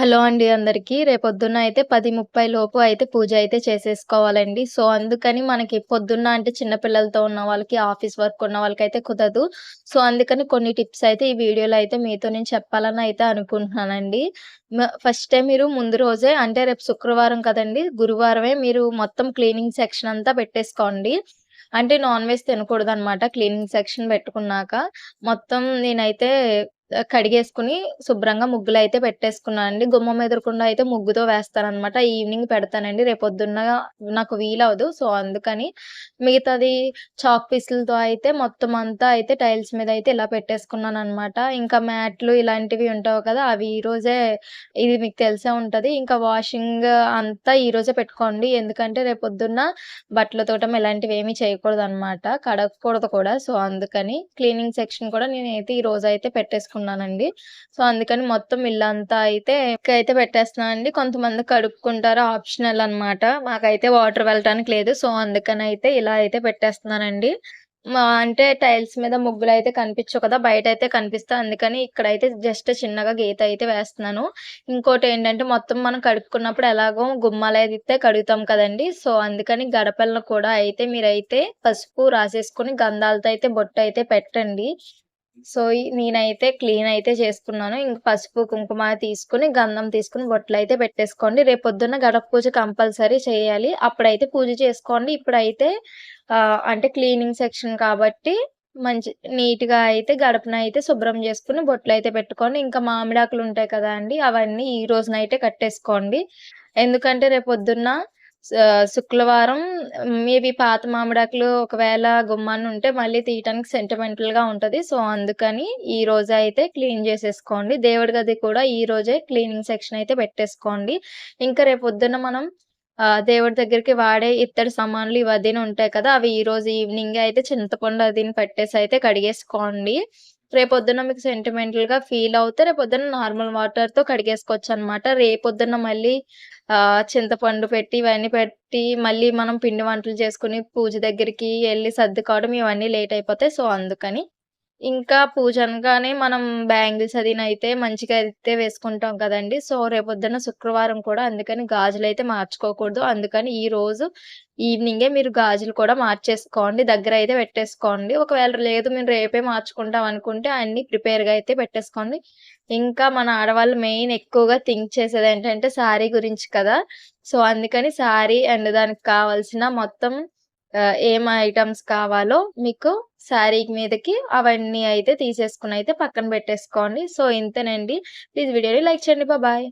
Hello అండి అందరికీ. రేపొద్దున్న అయితే 10:30 లోపు అయితే పూజ అయితే చేసేసుకోవాలండి. సో, అందుకని మనకి పొద్దున్న అంటే చిన్న పిల్లలతో ఉన్న వాళ్ళకి, ఆఫీస్ వర్క్ ఉన్న వాళ్ళకైతే కుదరదు. సో, అందుకని కొన్ని టిప్స్ అయితే ఈ వీడియోలో అయితే మీతో నేను చెప్పాలని అయితే అనుకుంటున్నానండి. ఫస్ట్ టైం మీరు ముందు రోజే అంటే రేపు శుక్రవారం కదండి గురువారమే మీరు మొత్తం క్లీనింగ్ సెక్షన్ అంతా పెట్టేసుకోండి. అంటే నాన్ వెజ్ తినకూడదనమాట క్లీనింగ్ సెక్షన్ పెట్టుకున్నాక. మొత్తం నేనైతే కడిగేసుకొని శుభ్రంగా ముగ్గులు అయితే పెట్టేసుకున్నానండి. గుమ్మం ఎదురుగుండా అయితే ముగ్గుతో వేస్తానమాట ఈవినింగ్ పెడతానండి. రేపొద్దున్న నాకు వీలవదు సో, అందుకని మిగతాది చాక్ పీసులతో అయితే మొత్తం అంతా అయితే టైల్స్ మీద అయితే ఇలా పెట్టేసుకున్నాననమాట. ఇంకా మ్యాట్లు ఇలాంటివి ఉంటావు కదా! అవి ఈరోజే ఇది మీకు తెలిసే ఉంటది. ఇంకా వాషింగ్ అంతా ఈరోజే పెట్టుకోండి. ఎందుకంటే రేపొద్దున్న బట్టలు ఏమీ చేయకూడదు అనమాట కడగకూడదు కూడా. సో, అందుకని క్లీనింగ్ సెక్షన్ కూడా నేనైతే ఈరోజైతే పెట్టేసుకున్నానండి. సో, అందుకని మొత్తం ఇల్లంతా అయితే అయితే పెట్టేస్తున్నానండి. కొంతమంది కడుక్కుంటారు ఆప్షనల్ అనమాట. మాకైతే వాటర్ వెళ్ళటానికి లేదు. సో, అందుకని అయితే ఇలా అయితే పెట్టేస్తున్నానండి. మా అంటే టైల్స్ మీద ముగ్గులు అయితే కనిపించవు కదా! బయట అయితే కనిపిస్తా అందుకని ఇక్కడైతే జస్ట్ చిన్నగా గీత అయితే వేస్తున్నాను. ఇంకోటి ఏంటంటే మొత్తం మనం కడుక్కున్నప్పుడు ఎలాగో గుమ్మాలు అయితే కడుగుతాం కదండి సో, అందుకని గడపలను కూడా అయితే మీరైతే పసుపు రాసేసుకొని గంధాలతో అయితే బొట్టయితే పెట్టండి. సో, ఈ నేనైతే క్లీన్ అయితే చేసుకున్నాను. ఇంక పసుపు, కుంకుమ తీసుకొని, గంధం తీసుకొని బొట్లయితే పెట్టేసుకోండి. రేపొద్దున్న గడప పూజ కంపల్సరీ చేయాలి. అప్పుడైతే పూజ చేసుకోండి. ఇప్పుడైతే అంటే క్లీనింగ్ సెక్షన్ కాబట్టి మంచి నీట్‌గా అయితే గడపన అయితే శుభ్రం చేసుకుని బొట్లు అయితే పెట్టుకోండి. ఇంకా మామిడాకులుంటాయి కదా అండి అవన్నీ ఈ రోజునైతే కట్టేసుకోండి. ఎందుకంటే రేపొద్దున్న పొద్దున్న శుక్రవారం మేబీ పాత మామిడాకులు ఒకవేళ గుమ్మాన్ని ఉంటే మళ్ళీ తీయటానికి సెంటిమెంటల్‌గా ఉంటది. సో, అందుకని ఈ రోజే అయితే క్లీన్ చేసేసుకోండి. దేవుడి గది కూడా ఈ రోజే క్లీనింగ్ సెక్షన్ అయితే పెట్టేసుకోండి. ఇంకా రేపు పొద్దున్న మనం దేవుడి దగ్గరికి వాడే ఇత్తడి సామాన్లు ఇవన్నీ ఉంటాయి కదా! అవి ఈరోజు ఈవినింగ్ అయితే చింతపండు అదిని పెట్టేసి అయితే కడిగేసుకోండి. రేపొద్దున మీకు సెంటిమెంటల్‌గా ఫీల్ అవుతే రేపొద్దున నార్మల్ వాటర్‌తో కడిగేసుకోవచ్చనమాట. రేపొద్దున మళ్ళీ ఆ చింతపండు పెట్టి, ఇవన్నీ పెట్టి, మళ్ళీ మనం పిండి వంటలు చేసుకొని పూజ దగ్గరికి వెళ్ళి సర్దుకోవడం ఇవన్నీ లేట్ అయిపోతాయి. సో, అందుకని. ఇంకా పూజ అనగానే మనం బ్యాంగిల్స్ అదీనైతే మంచిగా అయితే వేసుకుంటాం కదండి సో, రేపొద్దున శుక్రవారం కూడా అందుకని గాజులు అయితే మార్చుకోకూడదు. అందుకని ఈ రోజు ఈవినింగే మీరు గాజులు కూడా మార్చేసుకోండి. దగ్గర అయితే పెట్టేసుకోండి. ఒకవేళ లేదు మేము రేపే మార్చుకుంటాం అనుకుంటే అన్ని ప్రిపేర్‌గా అయితే పెట్టేసుకోండి. ఇంకా మన ఆడవాళ్ళు మెయిన్ ఎక్కువగా థింక్ చేసేది ఏంటంటే శారీ గురించి కదా! సో, అందుకని శారీ అండ్ దానికి కావాల్సిన మొత్తం ఏం ఐటమ్స్ కావాలో మీకు శారీ మీదకి అవన్నీ అయితే తీసేసుకుని అయితే పక్కన పెట్టేసుకోండి. సో, ఇంతేనండి. ప్లీజ్ వీడియోని లైక్ చేయండి. బాయ్.